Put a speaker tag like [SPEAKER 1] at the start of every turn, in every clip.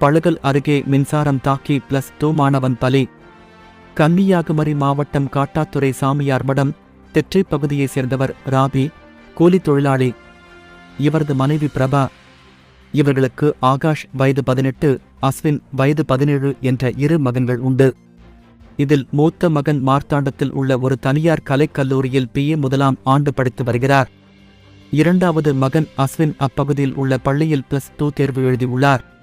[SPEAKER 1] பழுகல் அருகே மின்சாரம் தாக்கி பிளஸ் டூ மாணவன் பலி. கன்னியாகுமரி மாவட்டம் காட்டாத்துறை சாமியார் மடம் தெற்றை பகுதியைச் சேர்ந்தவர் ராபி கூலி தொழிலாளி. இவரது மனைவி பிரபா. இவர்களுக்கு ஆகாஷ் வயது பதினெட்டு அஸ்வின் வயது பதினேழு என்ற இரு மகன்கள் உண்டு. இதில் மூத்த மகன் மார்த்தாண்டத்தில் உள்ள ஒரு தனியார் கலைக்கல்லூரியில் ஏ முதலாம் ஆண்டு படித்து வருகிறார். இரண்டாவது மகன் அஸ்வின் அப்பகுதியில் உள்ள பள்ளியில் பிளஸ் டூ தேர்வு எழுதியுள்ளார்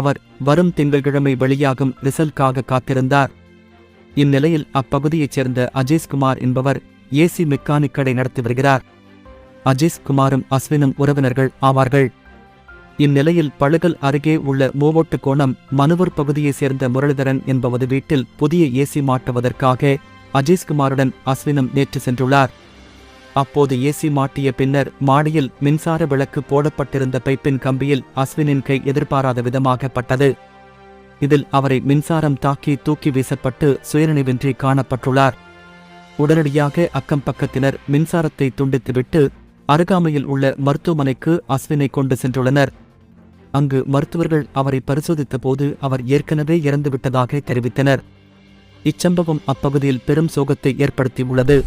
[SPEAKER 1] அவர் வரும் திங்கட்கிழமை வெளியாகும் ரிசல்ட்காக காத்திருந்தார். இந்நிலையில் அப்பகுதியைச் சேர்ந்த அஜேஷ்குமார் என்பவர் ஏசி மெக்கானிக் கடை நடத்தி வருகிறார். அஜேஷ்குமாரும் அஸ்வினும் உறவினர்கள் ஆவார்கள். இந்நிலையில் பழுகல் அருகே உள்ள மூவோட்டு கோணம் மனுவூர் பகுதியைச் சேர்ந்த முரளிதரன் என்பவது வீட்டில் புதிய ஏசி மாட்டுவதற்காக அஜேஷ்குமாருடன் அஸ்வினும் நேற்று சென்றுள்ளார். அப்போது ஏசி மாட்டிய பின்னர் மாடியில் மின்சார விளக்கு போடப்பட்டிருந்த பைப்பின் கம்பியில் அஸ்வினின் கை எதிர்பாராத விதமாக பட்டது இதில் அவரை மின்சாரம் தாக்கி தூக்கி வீசப்பட்டு சுயநினைவின்றி காணப்பட்டுள்ளார். உடனடியாக அக்கம் பக்கத்தினர் மின்சாரத்தை துண்டித்துவிட்டு அருகாமையில் உள்ள மருத்துவமனைக்கு அஸ்வினை கொண்டு சென்றுள்ளனர். அங்கு மருத்துவர்கள் அவரை பரிசோதித்த போது அவர் ஏற்கனவே இறந்துவிட்டதாக தெரிவித்தனர். இச்சம்பவம் அப்பகுதியில் பெரும் சோகத்தை ஏற்படுத்தியுள்ளது.